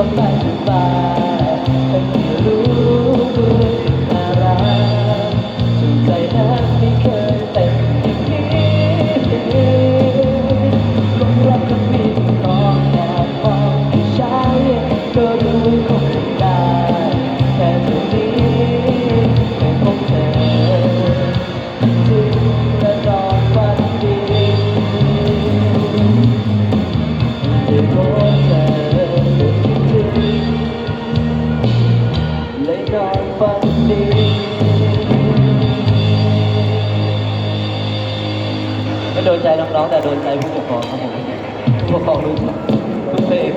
ก็ไม่สบาย ไม่โดนใจน้องๆแต่โดนใจผู้ปกครองครับผมผู้ปกครองรู้ทุกเพลง